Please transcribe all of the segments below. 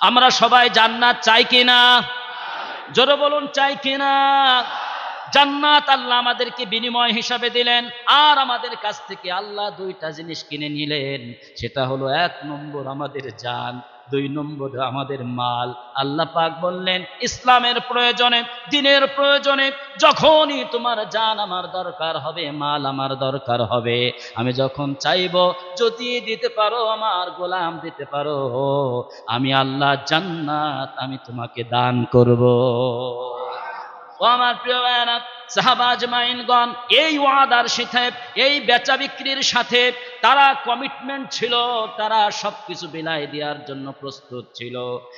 আমরা সবাই জান্নাত চাই কিনা? জোরে বলুন, চাই কিনা? জান্নাত আল্লাহ আমাদেরকে বিনিময় হিসাবে দিলেন, আর আমাদের কাছ থেকে আল্লাহ দুইটা জিনিস কিনে নিলেন, সেটা হলো এক নম্বর আমাদের জান। দুই নম্বর আমাদের মাল। আল্লাহ পাক বললেন, ইসলামের প্রয়োজনে, দিনের প্রয়োজনে যখনই তোমার জান আমার দরকার হবে, মাল আমার দরকার হবে। আমি যখন চাইব, যদি দিতে পারো, আমার গোলাম দিতে পারো, আমি আল্লাহ জান্নাত আমি তোমাকে দান করব। ও আমার প্রিয় সাহাবাজ এই ওয়াদার সাথে, এই বেচা বিক্রির সাথে তারা কমিটমেন্ট ছিল, তারা সবকিছু বিলাই দেওয়ার জন্য প্রস্তুত ছিল।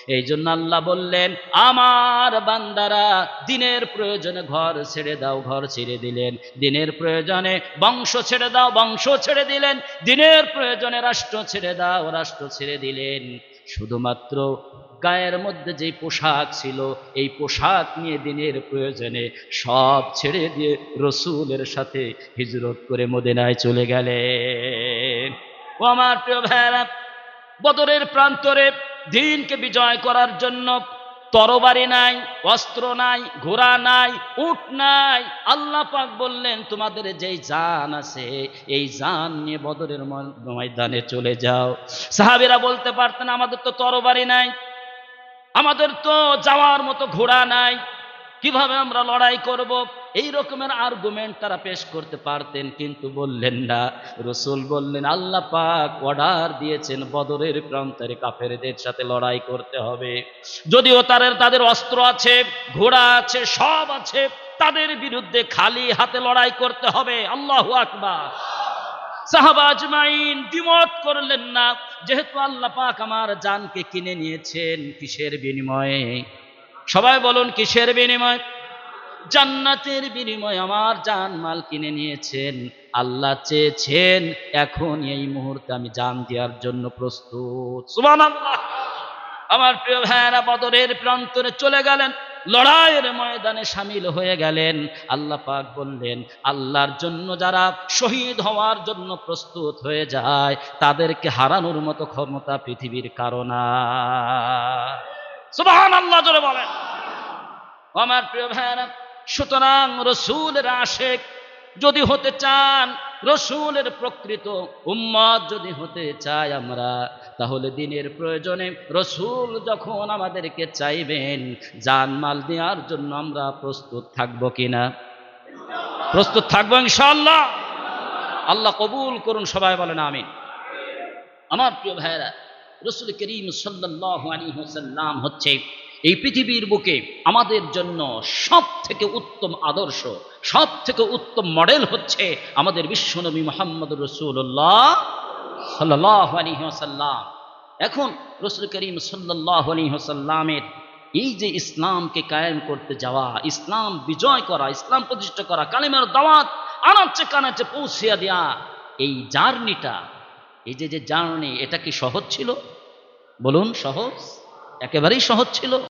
এই জন্য আল্লাহ বললেন, আমার বান্দারা দিনের প্রয়োজনে ঘর ছেড়ে দাও, ঘর ছেড়ে দিলেন। দিনের প্রয়োজনে বংশ ছেড়ে দাও, বংশ ছেড়ে দিলেন। দিনের প্রয়োজনে রাষ্ট্র ছেড়ে দাও, রাষ্ট্র ছেড়ে দিলেন। শুধুমাত্র গায়ের মধ্যে যে পোশাক ছিল, এই পোশাক নিয়ে দিনের প্রয়োজনে সব ছেড়ে দিয়ে রসুলের সাথে হিজরত করে মদিনায় চলে গেলেন। আমার প্রিয় ভাইরা বদরের প্রান্তরে দিনকে বিজয় করার জন্য তরবারি নাই, অস্ত্র নাই, ঘোড়া নাই উঠ নাই। আল্লাহ পাক বললেন, তোমাদের যেই জান আছে, এই জান নিয়ে বদরের ময়- ময়দানে চলে যাও। সাহাবিরা বলতে পারতেন, আমাদের তো তরবারি নাই, আমাদের তো যাওয়ার মতো ঘোড়া নাই। কীভাবে আমরা লড়াই করব? এই রকমের আর্গুমেন্ট তারা পেশ করতে পারতেন, কিন্তু বললেন না। রসুল বললেন, আল্লাহ পাক অর্ডার দিয়েছেন বদরের প্রান্তরে কাফেরদের সাথে লড়াই করতে হবে। যদিও তাদের তাদের অস্ত্র আছে, ঘোড়া আছে, সব আছে, তাদের বিরুদ্ধে খালি হাতে লড়াই করতে হবে। আল্লাহ আকবার। দ্বিমত করলেন না, যেহেতু আল্লাহ পাক আমার জানকে কিনে নিয়েছেন কিসের বিনিময়ে? সবাই বলুন কিসের বিনিময়? জান্নাতের বিনিময়ে আমার জান মাল কিনে নিয়েছেন। আল্লাহ চেয়েছেন, এখন এই মুহূর্তে আমি জান দেওয়ার জন্য প্রস্তুত। আমার প্রিয় ভাইয়েরা, বদরের প্রান্তরে চলে গেলেন, লড়াইয়ের ময়দানে সামিল হয়ে গেলেন। আল্লাহ পাক বললেন, আল্লাহর জন্য যারা শহীদ হওয়ার জন্য প্রস্তুত হয়ে যায়, তাদেরকে হারানোর মতো ক্ষমতা পৃথিবীর কারণা আল্লাহ জোরে বলেন। আমার প্রিয় ভাইয়েরা সুতরাং রসুলের আশেক যদি হতে চান, রসুলের প্রকৃত উম্মত যদি হতে চাই আমরা, তাহলে দিনের প্রয়োজনে রসুল যখন আমাদেরকে চাইবেন, জানমাল দেওয়ার জন্য আমরা প্রস্তুত থাকব কিনা? প্রস্তুত থাকব ইনশাআল্লাহ। আল্লাহ কবুল করুন, সবাই বলেন আমি আমার প্রিয় ভাইয়েরা, রসুল করিম সাল্লাহ আলী হোসাল্লাম হচ্ছে এই পৃথিবীর বুকে আমাদের জন্য সব থেকে উত্তম আদর্শ সব থেকে উত্তম মডেল হচ্ছে আমাদের বিশ্বনবী মোহাম্মদ রসুল্লাহ সাল্লাহ এখন রসুল করিম সাল্লাহ হোসাল্লামের এই যে ইসলামকে কায়েম করতে যাওয়া, ইসলাম বিজয় করা, ইসলাম প্রতিষ্ঠা করা, কালিমার দাওয়াত আনাচ্ছে কানাচ্ছে পৌঁছিয়া দেওয়া এই জার্নিটা, এই যে যে জার্নি, এটা কি সহজ ছিল? বলুন, সহজ? একেবারেই সহজ ছিল।